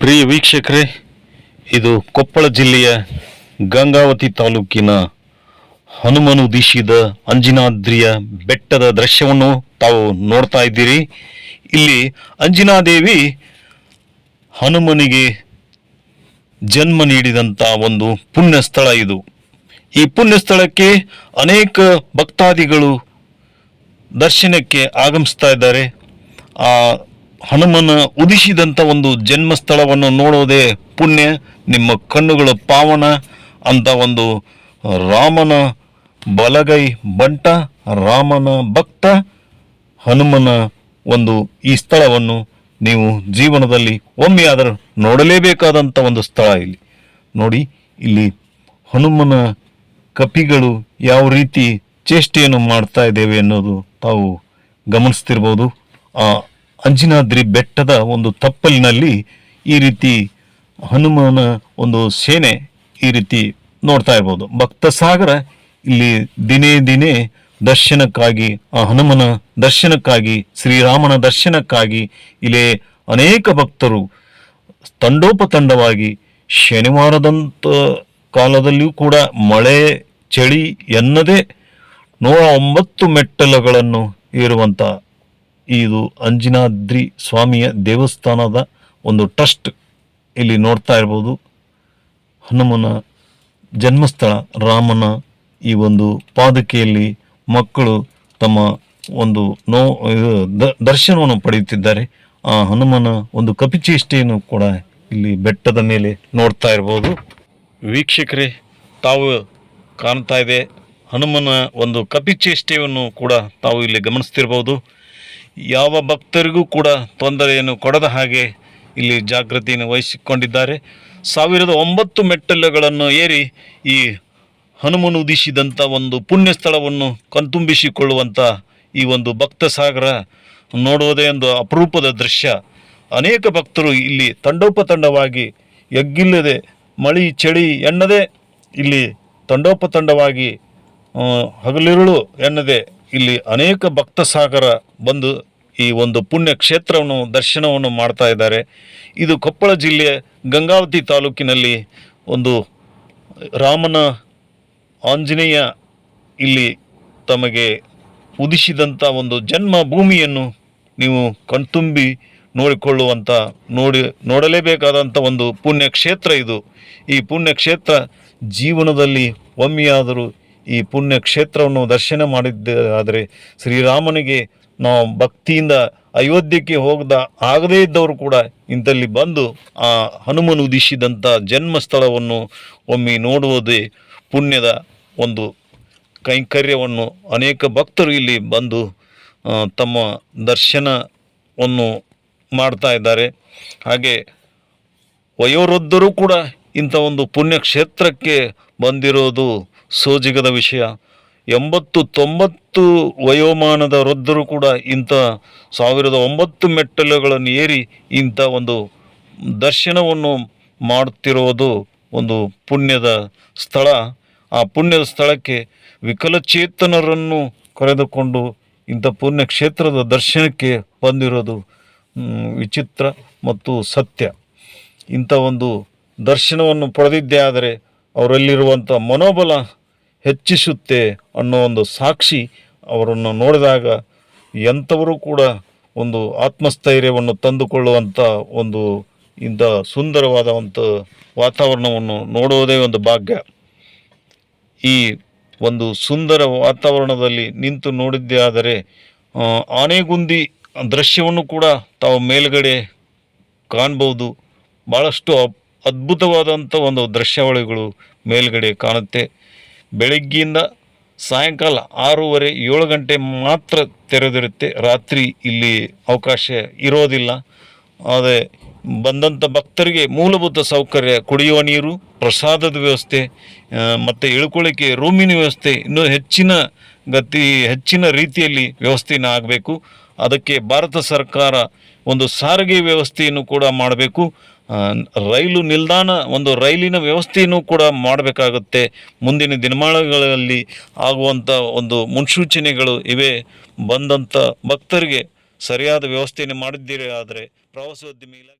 ಪ್ರಿಯ ವೀಕ್ಷಕರೇ, ಇದು ಕೊಪ್ಪಳ ಜಿಲ್ಲೆಯ ಗಂಗಾವತಿ ತಾಲೂಕಿನ ಹನುಮನು ದಿಶಿದ ಅಂಜನಾದ್ರಿಯ ಬೆಟ್ಟದ ದೃಶ್ಯವನ್ನು ತಾವು ನೋಡ್ತಾ ಇದ್ದೀರಿ. ಇಲ್ಲಿ ಅಂಜನಾದೇವಿ ಹನುಮನಿಗೆ ಜನ್ಮ ನೀಡಿದಂಥ ಒಂದು ಪುಣ್ಯ ಸ್ಥಳ ಇದು. ಈ ಪುಣ್ಯ ಸ್ಥಳಕ್ಕೆ ಅನೇಕ ಭಕ್ತಾದಿಗಳು ದರ್ಶನಕ್ಕೆ ಆಗಮಿಸ್ತಾ ಇದ್ದಾರೆ. ಆ ಹನುಮನ ಉದಿಸಿದಂಥ ಒಂದು ಜನ್ಮ ಸ್ಥಳವನ್ನು ನೋಡೋದೇ ಪುಣ್ಯ. ನಿಮ್ಮ ಕಣ್ಣುಗಳು ಪಾವನ ಅಂತ ಒಂದು ರಾಮನ ಬಲಗೈ ಬಂಟ, ರಾಮನ ಭಕ್ತ, ಹನುಮನ ಒಂದು ಈ ಸ್ಥಳವನ್ನು ನೀವು ಜೀವನದಲ್ಲಿ ಒಮ್ಮೆಯಾದರೂ ನೋಡಲೇಬೇಕಾದಂಥ ಒಂದು ಸ್ಥಳ ಇಲ್ಲಿ. ನೋಡಿ, ಇಲ್ಲಿ ಹನುಮನ ಕಪಿಗಳು ಯಾವ ರೀತಿ ಚೇಷ್ಟೆಯನ್ನು ಮಾಡ್ತಾ ಇದ್ದೇವೆ ಅನ್ನೋದು ತಾವು ಗಮನಿಸ್ತಿರ್ಬೋದು. ಆ ಅಂಜನಾದ್ರಿ ಬೆಟ್ಟದ ಒಂದು ತಪ್ಪಲಿನಲ್ಲಿ ಈ ರೀತಿ ಹನುಮನ ಒಂದು ಸೇನೆ ಈ ರೀತಿ ನೋಡ್ತಾ ಇರ್ಬೋದು. ಭಕ್ತ ಸಾಗರ ಇಲ್ಲಿ ದಿನೇ ದಿನೇ ದರ್ಶನಕ್ಕಾಗಿ, ಆ ಹನುಮನ ದರ್ಶನಕ್ಕಾಗಿ, ಶ್ರೀರಾಮನ ದರ್ಶನಕ್ಕಾಗಿ ಇಲ್ಲಿ ಅನೇಕ ಭಕ್ತರು ತಂಡೋಪತಂಡವಾಗಿ ಶನಿವಾರದಂತ ಕಾಲದಲ್ಲಿಯೂ ಕೂಡ ಮಳೆ, ಚಳಿ ಎನ್ನದೇ ನೂರ ಒಂಬತ್ತು ಮೆಟ್ಟಲುಗಳನ್ನು ಏರುವಂಥ ಇದು ಅಂಜನಾದ್ರಿ ಸ್ವಾಮಿಯ ದೇವಸ್ಥಾನದ ಒಂದು ಟ್ರಸ್ಟ್ ಇಲ್ಲಿ ನೋಡ್ತಾ ಇರ್ಬೋದು. ಹನುಮನ ಜನ್ಮಸ್ಥಳ, ರಾಮನ ಈ ಒಂದು ಪಾದಕೆಯಲ್ಲಿ ಮಕ್ಕಳು ತಮ್ಮ ಒಂದು ನೋ ದರ್ಶನವನ್ನು ಪಡೆಯುತ್ತಿದ್ದಾರೆ. ಆ ಹನುಮನ ಒಂದು ಕಪಿಚೇಷ್ಟೆಯನ್ನು ಕೂಡ ಇಲ್ಲಿ ಬೆಟ್ಟದ ಮೇಲೆ ನೋಡ್ತಾ ಇರ್ಬೋದು. ವೀಕ್ಷಕರೇ, ತಾವು ಕಾಣ್ತಾ ಇದೆ, ಹನುಮನ ಒಂದು ಕಪಿಚೇಷ್ಟೆಯನ್ನು ಕೂಡ ತಾವು ಇಲ್ಲಿ ಗಮನಿಸ್ತಿರ್ಬೋದು. ಯಾವ ಭಕ್ತರಿಗೂ ಕೂಡ ತೊಂದರೆಯನ್ನು ಕೊಡದ ಹಾಗೆ ಇಲ್ಲಿ ಜಾಗೃತಿಯನ್ನು ವಹಿಸಿಕೊಂಡಿದ್ದಾರೆ. ಸಾವಿರದ ಒಂಬತ್ತು ಮೆಟ್ಟಲುಗಳನ್ನು ಏರಿ ಈ ಹನುಮನು ಉದಿಸಿದಂಥ ಒಂದು ಪುಣ್ಯ ಸ್ಥಳವನ್ನು ಕಣ್ತುಂಬಿಸಿಕೊಳ್ಳುವಂಥ ಈ ಒಂದು ಭಕ್ತ ಸಾಗರ ನೋಡುವುದೇ ಒಂದು ಅಪರೂಪದ ದೃಶ್ಯ. ಅನೇಕ ಭಕ್ತರು ಇಲ್ಲಿ ತಂಡೋಪತಂಡವಾಗಿ ಎಗ್ಗಿಲ್ಲದೆ ಮಳಿ, ಚಳಿ ಎನ್ನದೆ ಇಲ್ಲಿ ತಂಡೋಪತಂಡವಾಗಿ ಹಗಲಿರುಳು ಎನ್ನದೆ ಇಲ್ಲಿ ಅನೇಕ ಭಕ್ತ ಸಾಗರ ಬಂದು ಈ ಒಂದು ಪುಣ್ಯ ಕ್ಷೇತ್ರವನ್ನು, ದರ್ಶನವನ್ನು ಮಾಡ್ತಾ ಇದ್ದಾರೆ. ಇದು ಕೊಪ್ಪಳ ಜಿಲ್ಲೆಯ ಗಂಗಾವತಿ ತಾಲೂಕಿನಲ್ಲಿ ಒಂದು ರಾಮನ ಆಂಜನೇಯ ಇಲ್ಲಿ ತಮಗೆ ಉದಿಸಿದಂಥ ಒಂದು ಜನ್ಮ ಭೂಮಿಯನ್ನು ನೀವು ಕಣ್ತುಂಬಿ ನೋಡಿಕೊಳ್ಳುವಂಥ ನೋಡಿ ನೋಡಲೇಬೇಕಾದಂಥ ಒಂದು ಪುಣ್ಯಕ್ಷೇತ್ರ ಇದು. ಈ ಪುಣ್ಯಕ್ಷೇತ್ರ ಜೀವನದಲ್ಲಿ ಒಮ್ಮೆಯಾದರೂ ಈ ಪುಣ್ಯ ಕ್ಷೇತ್ರವನ್ನು ದರ್ಶನ ಮಾಡಿದ್ದಾದರೆ ಶ್ರೀರಾಮನಿಗೆ ನಾವು ಭಕ್ತಿಯಿಂದ ಅಯೋಧ್ಯಕ್ಕೆ ಹೋಗದ ಆಗದೇ ಇದ್ದವರು ಕೂಡ ಇಂಥಲ್ಲಿ ಬಂದು ಆ ಹನುಮನು ಉದಿಸಿದಂಥ ಜನ್ಮಸ್ಥಳವನ್ನು ಒಮ್ಮೆ ನೋಡುವುದೇ ಪುಣ್ಯದ ಒಂದು ಕೈಂಕರ್ಯವನ್ನು ಅನೇಕ ಭಕ್ತರು ಇಲ್ಲಿ ಬಂದು ತಮ್ಮ ದರ್ಶನವನ್ನು ಮಾಡ್ತಾ ಇದ್ದಾರೆ. ಹಾಗೆ ವಯೋವೃದ್ಧರು ಕೂಡ ಇಂಥ ಒಂದು ಪುಣ್ಯಕ್ಷೇತ್ರಕ್ಕೆ ಬಂದಿರೋದು ಸೋಜಿಗದ ವಿಷಯ. ಎಂಬತ್ತು ತೊಂಬತ್ತು ವಯೋಮಾನದ ವೃದ್ಧರು ಕೂಡ ಇಂಥ ಸಾವಿರದ ಒಂಬತ್ತು ಮೆಟ್ಟಲುಗಳನ್ನು ಏರಿ ಇಂಥ ಒಂದು ದರ್ಶನವನ್ನು ಮಾಡುತ್ತಿರುವುದು ಒಂದು ಪುಣ್ಯದ ಸ್ಥಳ. ಆ ಪುಣ್ಯದ ಸ್ಥಳಕ್ಕೆ ವಿಕಲಚೇತನರನ್ನು ಕರೆದುಕೊಂಡು ಇಂಥ ಪುಣ್ಯಕ್ಷೇತ್ರದ ದರ್ಶನಕ್ಕೆ ಬಂದಿರೋದು ವಿಚಿತ್ರ ಮತ್ತು ಸತ್ಯ. ಇಂಥ ಒಂದು ದರ್ಶನವನ್ನು ಪಡೆದಿದ್ದೇ ಆದರೆ ಅವರಲ್ಲಿರುವಂಥ ಮನೋಬಲ ಹೆಚ್ಚಿಸುತ್ತೆ ಅನ್ನೋ ಒಂದು ಸಾಕ್ಷಿ ಅವರನ್ನು ನೋಡಿದಾಗ ಎಂಥವರು ಕೂಡ ಒಂದು ಆತ್ಮಸ್ಥೈರ್ಯವನ್ನು ತಂದುಕೊಳ್ಳುವಂಥ ಒಂದು ಇಂಥ ಸುಂದರವಾದಂಥ ವಾತಾವರಣವನ್ನು ನೋಡುವುದೇ ಒಂದು ಭಾಗ್ಯ. ಈ ಒಂದು ಸುಂದರ ವಾತಾವರಣದಲ್ಲಿ ನಿಂತು ನೋಡಿದ್ದೇ ಆದರೆ ಆನೆಗುಂದಿ ದೃಶ್ಯವನ್ನು ಕೂಡ ತಾವು ಮೇಲುಗಡೆ ಕಾಣ್ಬೋದು. ಭಾಳಷ್ಟು ಅದ್ಭುತವಾದಂಥ ಒಂದು ದೃಶ್ಯಾವಳಿಗಳು ಮೇಲುಗಡೆ ಕಾಣುತ್ತೆ. ಬೆಳಗ್ಗೆಯಿಂದ ಸಾಯಂಕಾಲ ಆರೂವರೆ ಏಳು ಗಂಟೆ ಮಾತ್ರ ತೆರೆದಿರುತ್ತೆ. ರಾತ್ರಿ ಇಲ್ಲಿ ಅವಕಾಶ ಇರೋದಿಲ್ಲ. ಆದರೆ ಬಂದಂಥ ಭಕ್ತರಿಗೆ ಮೂಲಭೂತ ಸೌಕರ್ಯ, ಕುಡಿಯುವ ನೀರು, ಪ್ರಸಾದದ ವ್ಯವಸ್ಥೆ ಮತ್ತು ಇಳ್ಕೊಳ್ಳಿಕ್ಕೆ ರೂಮಿನ ವ್ಯವಸ್ಥೆ ಇನ್ನೂ ಹೆಚ್ಚಿನ ಗತಿ, ಹೆಚ್ಚಿನ ರೀತಿಯಲ್ಲಿ ವ್ಯವಸ್ಥೆಯನ್ನು ಆಗಬೇಕು. ಅದಕ್ಕೆ ಭಾರತ ಸರ್ಕಾರ ಒಂದು ಸಾರಿಗೆ ವ್ಯವಸ್ಥೆಯನ್ನು ಕೂಡ ಮಾಡಬೇಕು. ರೈಲು ನಿಲ್ದಾಣ ಒಂದು ರೈಲಿನ ವ್ಯವಸ್ಥೆಯನ್ನು ಕೂಡ ಮಾಡಬೇಕಾಗುತ್ತೆ. ಮುಂದಿನ ದಿನಮಾನಗಳಲ್ಲಿ ಆಗುವಂಥ ಒಂದು ಮುನ್ಸೂಚನೆಗಳು ಇವೆ. ಬಂದಂಥ ಭಕ್ತರಿಗೆ ಸರಿಯಾದ ವ್ಯವಸ್ಥೆಯನ್ನು ಮಾಡಿದ್ದೀರಿ. ಆದರೆ ಪ್ರವಾಸೋದ್ಯಮ